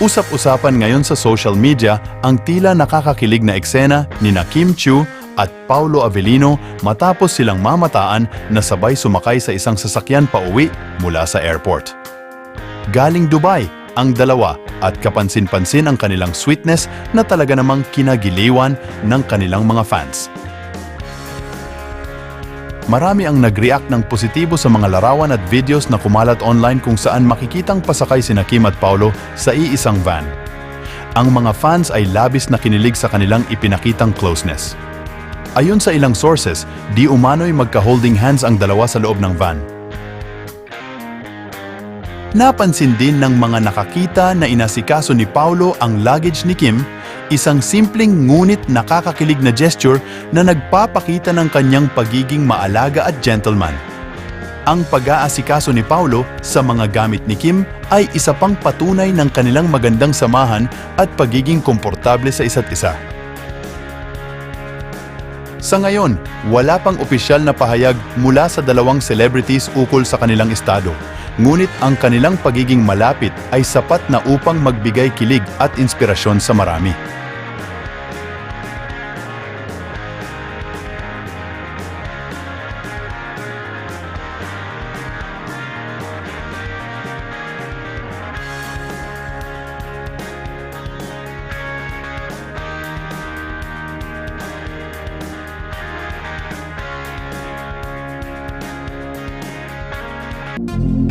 Usap-usapan ngayon sa social media ang tila nakakakilig na eksena ni na Kim Chiu at Paulo Avellino matapos silang mamataan na sabay sumakay sa isang sasakyan pauwi mula sa airport. Galing Dubai ang dalawa at kapansin-pansin ang kanilang sweetness na talaga namang kinagiliwan ng kanilang mga fans. Marami ang nag-react ng positibo sa mga larawan at videos na kumalat online kung saan makikitang pasakay sina Kim at Paulo sa iisang van. Ang mga fans ay labis na kinilig sa kanilang ipinakitang closeness. Ayon sa ilang sources, di umano'y magka-holding hands ang dalawa sa loob ng van. Napansin din ng mga nakakita na inasikaso ni Paulo ang luggage ni Kim, isang simpleng ngunit nakakakilig na gesture na nagpapakita ng kanyang pagiging maalaga at gentleman. Ang pag-aasikaso ni Paulo sa mga gamit ni Kim ay isa pang patunay ng kanilang magandang samahan at pagiging komportable sa isa't isa. Sa ngayon, wala pang opisyal na pahayag mula sa dalawang celebrities ukol sa kanilang estado. Ngunit ang kanilang pagiging malapit ay sapat na upang magbigay kilig at inspirasyon sa marami. you